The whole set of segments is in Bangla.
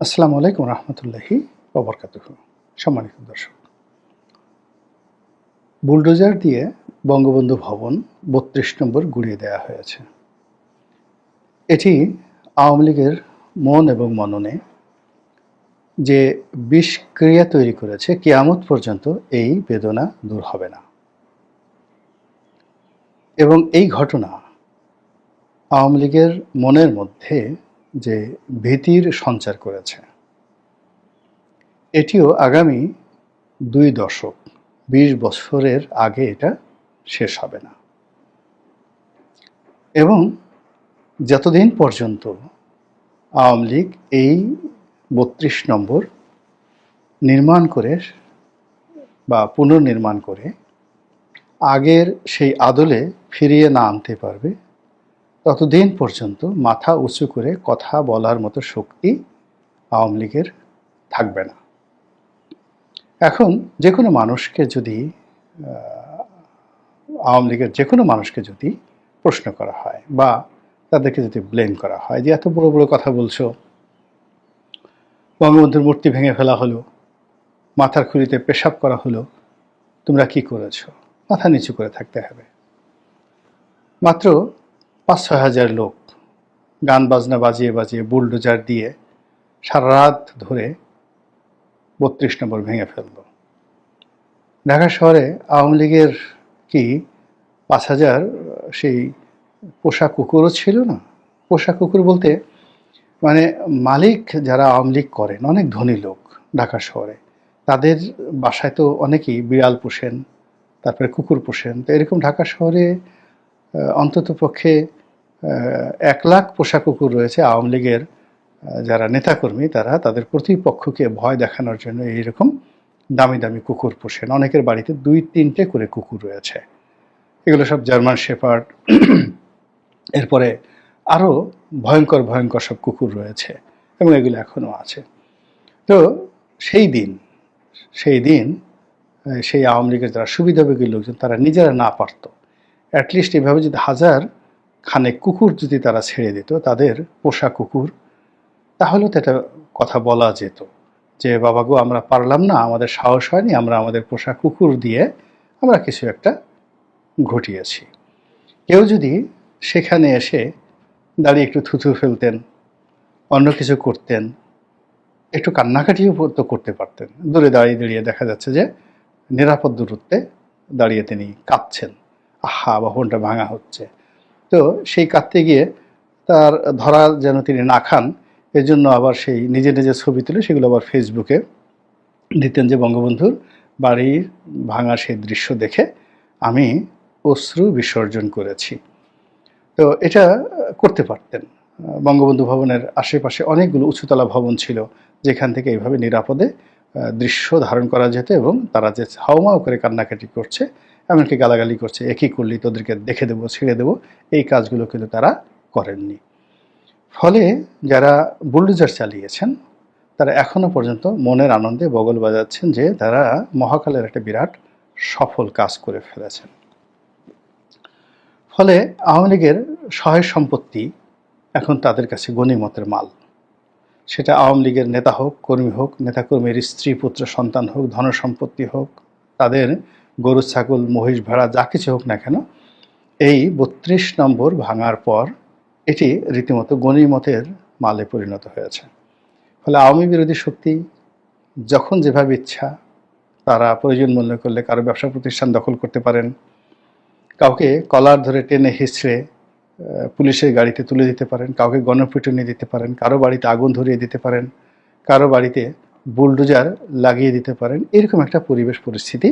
আসসালামু আলাইকুম রহমতুল্লাহি ওবরকাতুহ সম্মানিত দর্শক, বুলডোজার দিয়ে বঙ্গবন্ধু ভবন বত্রিশ নম্বর গুড়িয়ে দেওয়া হয়েছে। এটি আওয়ামী লীগের মন এবং মননে যে বিষক্রিয়া তৈরি করেছে, কিয়ামত পর্যন্ত এই বেদনা দূর হবে না। এবং এই ঘটনা আওয়ামী লীগের মনের মধ্যে যে ভীতির সঞ্চার করেছে। এটিও আগামী দুই দশক, বিশ বছরের আগে এটা শেষ হবে না। এবং যতদিন পর্যন্ত আওয়ামী লীগ এই বত্রিশ নম্বর নির্মাণ করে বা পুনর্নির্মাণ করে আগের সেই আদলে ফিরিয়ে না আনতে পারবে ততদিন পর্যন্ত মাথা উঁচু করে কথা বলার মতো শক্তি আওয়ামী লীগের থাকবে না। এখন যে কোনো মানুষকে যদি আওয়ামী লীগের যে কোনো মানুষকে যদি প্রশ্ন করা হয় বা তাদেরকে যদি ব্লেম করা হয় যে, এত বড় বড় কথা বলছো। বঙ্গবন্ধুর মূর্তি ভেঙে ফেলা হলো। মাথার খুলিতে পেশাব করা হলো। তোমরা কি করেছ? মাথা নিচু করে থাকতে হবে। মাত্র পাঁচ ছয় হাজার লোক গান বাজনা বাজিয়ে বাজিয়ে বুলডোজার দিয়ে সারা রাত ধরে বত্রিশ নম্বর ভেঙে ফেলল। ঢাকা শহরে আওয়ামী লীগের কি পাঁচ হাজার, সেই পোষা কুকুরও ছিল না? পোষা কুকুর বলতে মানে মালিক যারা আওয়ামী লীগ করেন, অনেক ধনী লোক ঢাকা শহরে, তাদের বাসায় তো অনেকেই বিড়াল পোষেন, তারপরে কুকুর পোষেন। তো এরকম ঢাকা শহরে অন্তত পক্ষে এক লাখ পোষা কুকুর রয়েছে আওয়ামী লীগের যারা নেতাকর্মী, তারা তাদের প্রতিপক্ষকে ভয় দেখানোর জন্য এইরকম দামি দামি কুকুর পোষেন। অনেকের বাড়িতে দুই তিনটে করে কুকুর রয়েছে। এগুলো সব জার্মান শেপার্ড। এরপরে আরও ভয়ঙ্কর ভয়ঙ্কর সব কুকুর রয়েছে এবং এগুলো এখনও আছে। তো সেই দিন সেই দিন সেই আওয়ামী লীগের যারা সুবিধাভোগী লোকজন, তারা নিজেরা না পারত। অ্যাটলিস্ট এভাবে যদি হাজার খানে কুকুর যদি তারা ছেড়ে দিত, তাদের পোষা কুকুর তাহলেও তো একটা কথা বলা যেত যে, বাবা গো, আমরা পারলাম না, আমাদের সাহস হয়নি, আমরা আমাদের পোষা কুকুর দিয়ে আমরা কিছু একটা ঘটিয়েছি। কেউ যদি সেখানে এসে দাঁড়িয়ে একটু থুথু ফেলতেন, অন্য কিছু করতেন, একটু কান্নাকাটিও তো করতে পারতেন। দূরে দাঁড়িয়ে দাঁড়িয়ে দেখা যাচ্ছে যে, নিরাপদ দূরত্বে দাঁড়িয়ে তিনি কাঁদছেন। আহা ভবনটা ভাঙা হচ্ছে। তো সেই কাঁদতে গিয়ে তার ধরা যেন তিনি না খান এর জন্য আবার সেই নিজে নিজে ছবি তুলে সেগুলো আবার ফেসবুকে দিতেন যে বঙ্গবন্ধুর বাড়ির ভাঙা সেই দৃশ্য দেখে আমি অশ্রু বিসর্জন করেছি। তো এটা করতে পারতেন। বঙ্গবন্ধু ভবনের আশেপাশে অনেকগুলো উঁচুতলা ভবন ছিল, যেখান থেকে এইভাবে নিরাপদে দৃশ্য ধারণ করা যেত এবং তারা যে হাওমাও করে কান্নাকাটি করছে এমনকি গালাগালি করছে, একই করলি তোদেরকে দেখে দেবো, ছেড়ে দেবো। এই কাজগুলো কিন্তু তারা করেননি। ফলে যারা বুলডোজার চালিয়েছেন, তারা এখনও পর্যন্ত মনের আনন্দে বগল বাজাচ্ছেন যে তারা মহাকালের একটা বিরাট সফল কাজ করে ফেলেছেন। ফলে আওয়ামী লীগের সহায় সম্পত্তি এখন তাদের কাছে গণিমতের মাল। সেটা আওয়ামী লীগের নেতা হোক, কর্মী হোক, নেতাকর্মীর স্ত্রী, পুত্র, সন্তান হোক, ধনসম্পত্তি হোক, তাদের গরু, ছাগল, মহিষ, ভেড়া, যা কিছু হোক না কেন, এই বত্রিশ নম্বর ভাঙার পর এটি রীতিমতো গণিমতের মালে পরিণত হয়েছে। ফলে আওয়ামী বিরোধী শক্তি যখন যেভাবে ইচ্ছা, তারা প্রয়োজন মনে করলে কারও ব্যবসা প্রতিষ্ঠান দখল করতে পারেন। কাউকে কলার ধরে টেনে হিঁচড়ে পুলিশের গাড়িতে তুলে দিতে পারেন, কাউকে গণপিটুনি দিতে পারেন, কারও বাড়িতে আগুন ধরিয়ে দিতে পারেন, কারও বাড়িতে বুলডোজার লাগিয়ে দিতে পারেন, এরকম একটা পরিবেশ পরিস্থিতি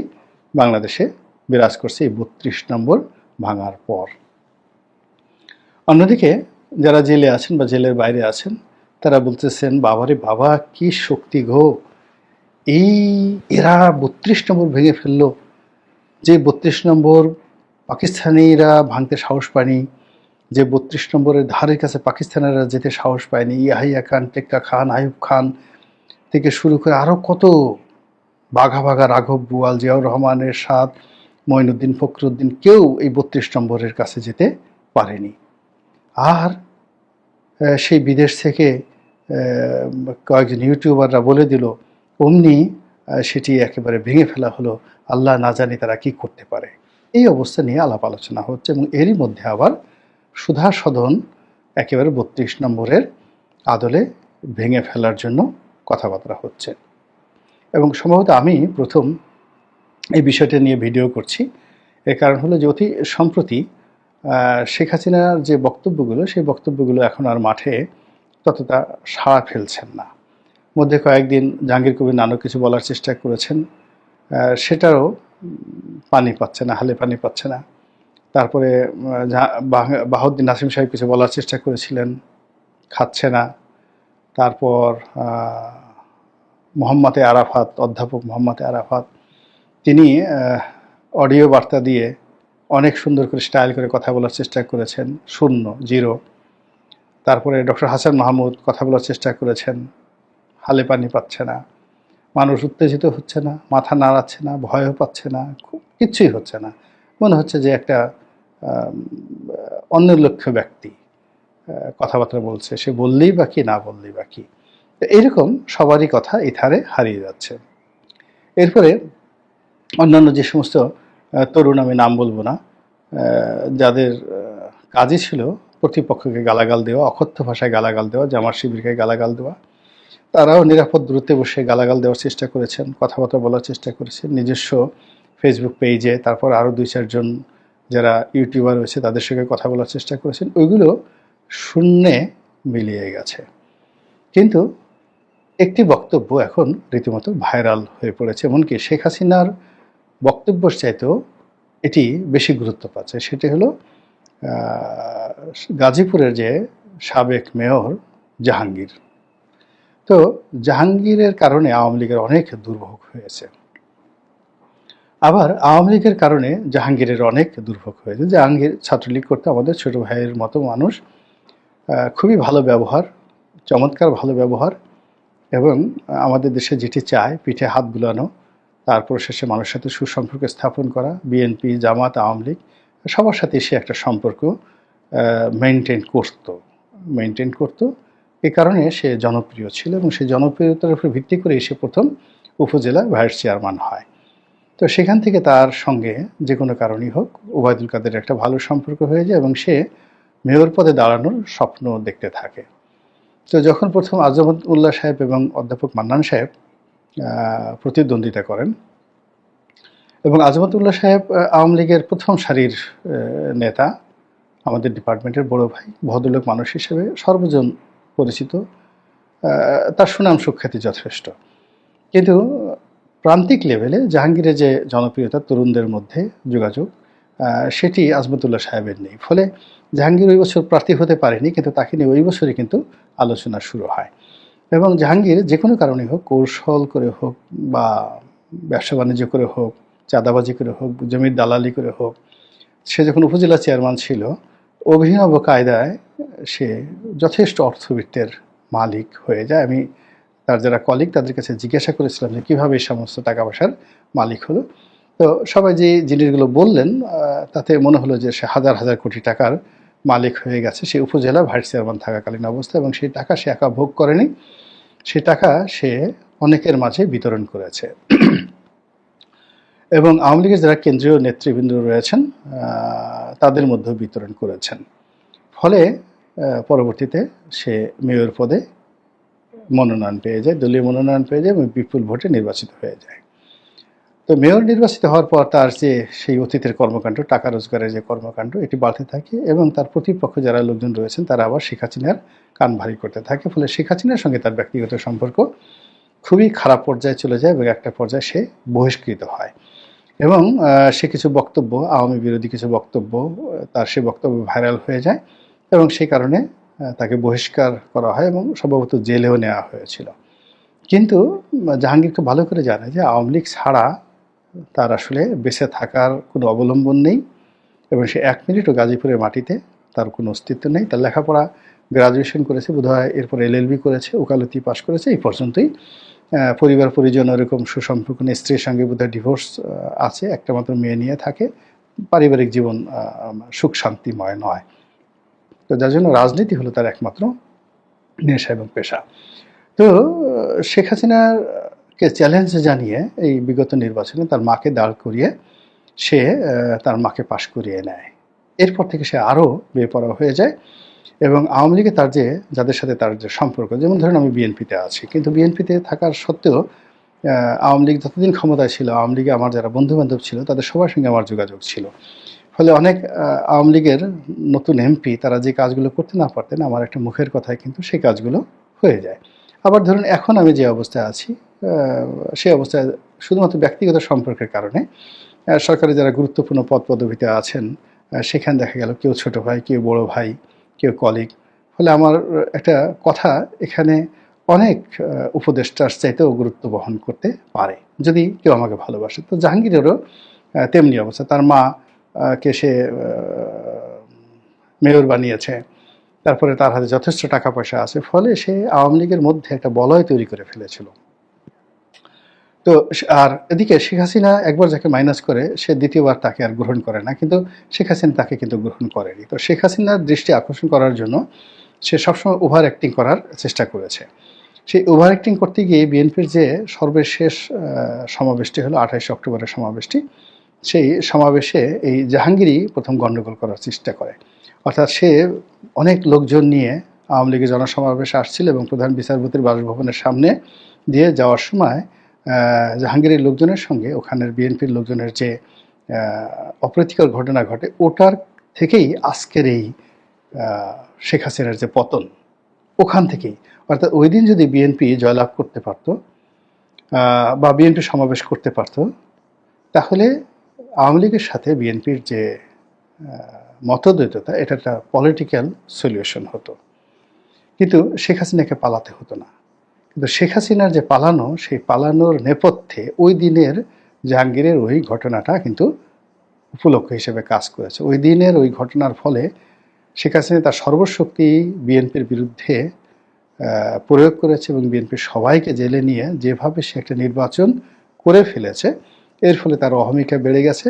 বাংলাদেশে বিরাজ করছে এই বত্রিশ নম্বর ভাঙার পর। অন্যদিকে যারা জেলে আছেন বা জেলের বাইরে আছেন, তারা বলতেছেন, বাবারে বাবা, কি শক্তি গো! এই এরা বত্রিশ নম্বর ভেঙে ফেলল। যে বত্রিশ নম্বর পাকিস্তানিরা ভাঙতে সাহস পায়নি, যে বত্রিশ নম্বরের ধারের কাছে পাকিস্তানিরা যেতে সাহস পায়নি, ইয়াহিয়া খান, টেক্কা খান, আইয়ুব খান থেকে শুরু করে আরও কত বাঘা বাঘা রাঘব বুয়াল, জিয়াউর রহমানের সাদ মঈনুদ্দিন ফখরুদ্দিন কেউ এই বত্রিশ নম্বরের কাছে যেতে পারেনি। আর সেই বিদেশ থেকে কয়েকজন ইউটিউবাররা বলে দিল, অমনি সেটি একেবারে ভেঙে ফেলা হলো, আল্লাহ না জানি তারা কি করতে পারে। এই অবস্থা নিয়ে আলাপ আলোচনা হচ্ছে এবং এরই মধ্যে আবার সুধা সদন একেবারে বত্রিশ নম্বরের আদলে ভেঙে ফেলার জন্য কথাবার্তা হচ্ছে। এবং সম্ভবত আমি প্রথম এই বিষয়টা নিয়ে ভিডিও করছি। এর কারণ হলো যে অতি সম্প্রতি শেখ হাসিনার যে বক্তব্যগুলো, সেই বক্তব্যগুলো এখন আর মাঠে ততটা সাড়া ফেলছেন না। মধ্যে কয়েকদিন জাহাঙ্গীর কবির নানক কিছু বলার চেষ্টা করেছেন সেটারও পানি পাচ্ছে না, হালে পানি পাচ্ছে না। তারপরে জাহা- নাসিম সাহেব কিছু বলার চেষ্টা করেছিলেন, খাচ্ছে না। তারপর মোহাম্মদে আরাফাত অধ্যাপক মোহাম্মদে আরাফাত তিনি অডিও বার্তা দিয়ে অনেক সুন্দর করে স্টাইল করে কথা বলার চেষ্টা করেছেন শূন্য জিরো। তারপরে ডক্টর হাসান মাহমুদ কথা বলার চেষ্টা করেছেন হালে পানি পাচ্ছে না মানুষ উত্তেজিত হচ্ছে না মাথা নাড়াচ্ছে না ভয়ও পাচ্ছে না কিচ্ছুই হচ্ছে না। মনে হচ্ছে যে একটা আম, অনির্লক্ষ্য ব্যক্তি কথাবার্তা বলছে সে বললেই বা কি না বললেই বা কি। এরকম সবারই কথা ইথারে হারিয়ে যাচ্ছে। এরপরে অন্যান্য যে সমস্ত তরুণ আমি নাম বলব না যাদের কাজই ছিল প্রতিপক্ষকে গালাগাল দেওয়া, অকথ্য ভাষায় গালাগাল দেওয়া জামার শিবিরকে গালাগাল দেওয়া, তারাও নিরাপদ দূরত্বে বসে গালাগাল দেওয়ার চেষ্টা করেছেন, কথাবার্তা বলার চেষ্টা করেছেন। নিজস্ব ফেসবুক পেজে তারপর আরও দুই চারজন যারা ইউটিউবার রয়েছে, তাদের সঙ্গে কথা বলার চেষ্টা করেছেন। ওইগুলো শূন্যে মিলিয়ে গেছে। কিন্তু একটি বক্তব্য এখন রীতিমতো ভাইরাল হয়ে পড়েছে, এমনকি শেখ হাসিনার বক্তব্যর চাইতেও এটি বেশি গুরুত্ব পাচ্ছে। সেটি হলো গাজীপুরের যে সাবেক মেয়র জাহাঙ্গীর। তো জাহাঙ্গীরের কারণে আওয়ামী লীগের অনেক দুর্ভোগ হয়েছে। আবার আওয়ামী লীগের কারণে জাহাঙ্গীরের অনেক দুর্ভোগ হয়েছে। জাহাঙ্গীর ছাত্রলীগ করতে আমাদের ছোট ভাইয়ের মতো মানুষ খুবই ভালো ব্যবহার, চমৎকার ভালো ব্যবহার এবং আমাদের দেশে যেটি চায়, পিঠে হাত বুলানো, তারপর শেষে মানুষের সাথে সুসম্পর্ক স্থাপন করা বিএনপি জামাত, আওয়ামী লীগ, সবার সাথে সে একটা সম্পর্ক মেনটেন করতো। মেনটেন করতো। এ কারণে সে জনপ্রিয় ছিল এবং সেই জনপ্রিয়তার উপর ভিত্তি করে সে প্রথম উপজেলা ভাইস চেয়ারম্যান হয়। তো সেখান থেকে তার সঙ্গে যে কোনো কারণেই হোক, ওবায়দুল কাদের একটা ভালো সম্পর্ক হয়ে যায় এবং সে মেয়র পদে দাঁড়ানোর স্বপ্ন দেখতে থাকে। তো যখন প্রথম আজমত উল্লাহ সাহেব এবং অধ্যাপক মান্নান সাহেব প্রতিদ্বন্দ্বিতা করেন এবং আজমতুল্লাহ সাহেব আওয়ামী লীগের প্রথম সারির নেতা, আমাদের ডিপার্টমেন্টের বড় ভাই, ভদ্রলোক মানুষ হিসেবে সর্বজন পরিচিত তার সুনাম সুখ্যাতি যথেষ্ট। কিন্তু প্রান্তিক লেভেলে জাহাঙ্গীরের যে জনপ্রিয়তা, তরুণদের মধ্যে যোগাযোগ সেটি আজমতুল্লাহ সাহেবের নেই। ফলে জাহাঙ্গীর ওই বছর প্রার্থী হতে পারেনি, কিন্তু তাকে নিয়ে ওই বছরই কিন্তু আলোচনা শুরু হয়। এবং জাহাঙ্গীর যে কোনো কারণে হোক, কৌশল করে হোক বা ব্যবসা বাণিজ্য করে হোক, চাঁদাবাজি করে হোক, জমির দালালি করে হোক, সে যখন উপজেলা চেয়ারম্যান ছিল, অভিনব কায়দায় সে যথেষ্ট অর্থবিত্তের মালিক হয়ে যায়। আমি তার যারা কলিগ তাদের কাছে জিজ্ঞাসা করেছিলাম যে কীভাবে এই সমস্ত টাকা পয়সার মালিক হলো। তো সবাই যে জিনিসগুলো বললেন তাতে মনে হলো যে সে হাজার হাজার কোটি টাকার মালিক হয়ে গেছে। সে উপজেলা ভাইস চেয়ারম্যান থাকাকালীন অবস্থা এবং সেই টাকা সে একা ভোগ করেনি। সে টাকা সে অনেকের মাঝে বিতরণ করেছে। এবং আওয়ামী লীগের যারা কেন্দ্রীয় নেতৃবৃন্দ রয়েছেন তাদের মধ্যেও বিতরণ করেছেন। ফলে পরবর্তীতে সে মেয়র পদে মনোনয়ন পেয়ে যায়, দলীয় মনোনয়ন পেয়ে যায় এবং বিপুল ভোটে নির্বাচিত হয়ে যায়। তো মেয়র নির্বাচিত হওয়ার পর তার যে সেই অতীতের কর্মকাণ্ড, টাকা রোজগারের যে কর্মকাণ্ড, এটি বাড়তে থাকে এবং তার প্রতিপক্ষ যারা লোকজন রয়েছেন, তারা আবার শেখ হাসিনার কান ভারী করতে থাকে। ফলে শেখ হাসিনার সঙ্গে তার ব্যক্তিগত সম্পর্ক খুবই খারাপ পর্যায়ে চলে যায় এবং একটা পর্যায়ে সে বহিষ্কৃত হয়। এবং সে কিছু বক্তব্য, আওয়ামী বিরোধী কিছু বক্তব্য, তার সে বক্তব্য ভাইরাল হয়ে যায় এবং সেই কারণে তাকে বহিষ্কার করা হয় এবং সম্ভবত জেলেও নেওয়া হয়েছিল। কিন্তু জাহাঙ্গীর খুব ভালো করে জানে যে আওয়ামী লীগ ছাড়া তার আসলে বেঁচে থাকার কোনো অবলম্বন নেই এবং সে এক মিনিটও গাজীপুরের মাটিতে তার কোনো অস্তিত্ব নেই। তার লেখাপড়া গ্রাজুয়েশন করেছে, বোধহয় এরপর এলএলবি করেছে, ওকালতি পাশ করেছে। এই পর্যন্তই। পরিবার, পরিজন এরকম সুসম্পর্ক নেই স্ত্রীর সঙ্গে বোধহয় ডিভোর্স আছে। একটা মাত্র মেয়ে নিয়ে থাকে। পারিবারিক জীবন সুখ শান্তিময় নয়। তো যার জন্য রাজনীতি হলো তার একমাত্র নেশা এবং পেশা। তো শেখ হাসিনাকে চ্যালেঞ্জ জানিয়ে এই বিগত নির্বাচনে তার মাকে দাঁড় করিয়ে সে তার মাকে পাশ করিয়ে নেয়। এরপর থেকে সে আরও বেপরা হয়ে যায় এবং আওয়ামী লীগে তার যে, যাদের সাথে তার যে সম্পর্ক, যেমন ধরেন আমি বিএনপিতে আছি, কিন্তু বিএনপিতে থাকার সত্ত্বেও আওয়ামী লীগ যতদিন ক্ষমতায় ছিল, আওয়ামী লীগে আমার যারা বন্ধু বান্ধব ছিল, তাদের সবার সঙ্গে আমার যোগাযোগ ছিল। ফলে অনেক আওয়ামী লীগের নতুন এমপি, তারা যে কাজগুলো করতে না পারতেন, আমার একটা মুখের কথায় কিন্তু সেই কাজগুলো হয়ে যায়। আবার ধরুন এখন আমি যে অবস্থায় আছি সেই অবস্থায় শুধুমাত্র ব্যক্তিগত সম্পর্কের কারণে সরকারি যারা গুরুত্বপূর্ণ পদ পদবিতে আছেন সেখানে দেখা গেল কেউ ছোট ভাই, কেউ বড় ভাই, কেউ কলিগ ফলে আমার একটা কথা, এখানে অনেক উপদেষ্টার চাইতেও গুরুত্ব বহন করতে পারে। যদি কেউ আমাকে ভালোবাসে, তো জাহাঙ্গীরেরও তেমনি অবস্থা। তার মা কে সে মেয়র বানিয়েছে, তারপরে তার হাতে যথেষ্ট টাকা পয়সা আছে, ফলে সে আওয়ামী লীগের মধ্যে একটা বলয় তৈরি করে ফেলেছিল। তো আর এদিকে শেখ হাসিনা একবার যাকে মাইনাস করে, সে দ্বিতীয়বার তাকে আর গ্রহণ করে না। কিন্তু শেখ হাসিনা তাকে কিন্তু গ্রহণ করেনি। তো শেখ হাসিনার দৃষ্টি আকর্ষণ করার জন্য সে সবসময় ওভার অ্যাক্টিং করার চেষ্টা করেছে। সেই ওভার অ্যাক্টিং করতে গিয়ে বিএনপির যে সর্বশেষ সমাবেশটি হলো আঠাইশে অক্টোবরের সমাবেশটি, সেই সমাবেশে এই জাহাঙ্গীরই প্রথম গণ্ডগোল করার চেষ্টা করে। অর্থাৎ সে অনেক লোকজন নিয়ে আওয়ামী লীগের জনসমাবেশে আসছিল এবং প্রধান বিচারপতির বাসভবনের সামনে দিয়ে যাওয়ার সময় জাহাঙ্গীরের লোকজনের সঙ্গে ওখানের বিএনপির লোকজনের যে অপ্রীতিকর ঘটনা ঘটে, ওটার থেকেই আজকের এই শেখ হাসিনার যে পতন, ওখান থেকেই। অর্থাৎ ওই দিন যদি বিএনপি জয়লাভ করতে পারতো বা বিএনপি সমাবেশ করতে পারতো, তাহলে আওয়ামী লীগের সাথে বিএনপির যে মতদ্বৈততা, এটা একটা পলিটিক্যাল সলিউশন হতো। কিন্তু শেখ হাসিনাকে পালাতে হতো না। কিন্তু শেখ হাসিনার যে পালানো, সেই পালানোর নেপথ্যে ওই দিনের জাহাঙ্গীরের ওই ঘটনাটা কিন্তু উপলক্ষ হিসেবে কাজ করেছে। ওই দিনের ওই ঘটনার ফলে শেখ হাসিনা তার সর্বশক্তি বিএনপির বিরুদ্ধে প্রয়োগ করেছে এবং বিএনপির সবাইকে জেলে নিয়ে যেভাবে সে একটা নির্বাচন করে ফেলেছে, এর ফলে তার অহমিকা বেড়ে গেছে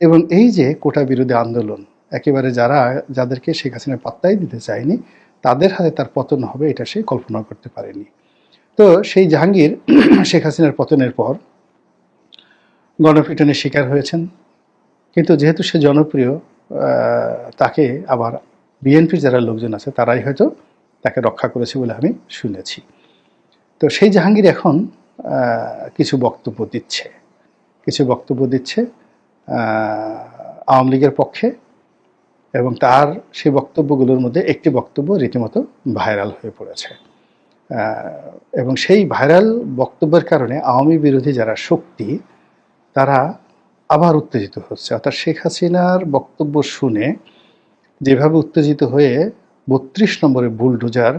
এবং এই যে কোটা বিরোধী আন্দোলন, একেবারে যারা, যাদেরকে শেখ হাসিনা পাত্তাই দিতে চায়নি, তাদের হাতে তার পতন হবে এটা সে কল্পনা করতে পারেনি। তো সেই জাহাঙ্গীর শেখ হাসিনার পতনের পর গণপিটনের শিকার হয়েছেন। কিন্তু যেহেতু সে জনপ্রিয় তাকে আবার বিএনপির যারা লোকজন আছে, তারাই হয়তো তাকে রক্ষা করেছে বলে আমি শুনেছি। তো সেই জাহাঙ্গীর এখন কিছু বক্তব্য দিচ্ছে। কিছু বক্তব্য দিচ্ছে আওয়ামী লীগের পক্ষে এবং তার সেই বক্তব্যগুলোর মধ্যে একটি বক্তব্য রীতিমতো ভাইরাল হয়ে পড়েছে। এবং সেই ভাইরাল বক্তব্যের কারণে আওয়ামী বিরোধী যারা শক্তি, তারা আবার উত্তেজিত হচ্ছে। অর্থাৎ শেখ হাসিনার বক্তব্য শুনে যেভাবে উত্তেজিত হয়ে বত্রিশ নম্বরে বুলডোজার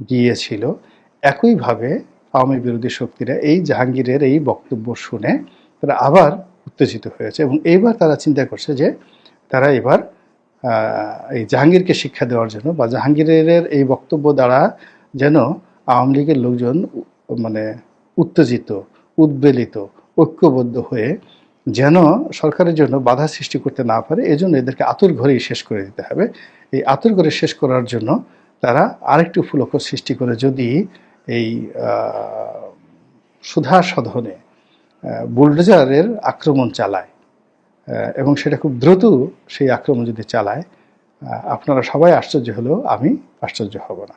গিয়েছিল, একইভাবে আওয়ামী বিরোধী শক্তিরা এই জাহাঙ্গীরের এই বক্তব্য শুনে তারা আবার উত্তেজিত হয়েছে এবং এইবার তারা চিন্তা করছে যে তারা এবার এই জাহাঙ্গীরকে শিক্ষা দেওয়ার জন্য বা জাহাঙ্গীরের এই বক্তব্য দ্বারা যেন আওয়ামী লীগের লোকজন মানে উত্তেজিত, উদ্বেলিত, ঐক্যবদ্ধ হয়ে যেন সরকারের জন্য বাধা সৃষ্টি করতে না পারে, এজন্য এদেরকে আতুর ঘরেই শেষ করে দিতে হবে। এই আতুর ঘরে শেষ করার জন্য তারা আরেকটি উপলক্ষ সৃষ্টি করে যদি এই সুধা সধনে বুলডোজারের আক্রমণ চালায় এবং সেটা খুব দ্রুত সেই আক্রমণ যদি চালায় আপনারা সবাই আশ্চর্য হলেও আমি আশ্চর্য হব না।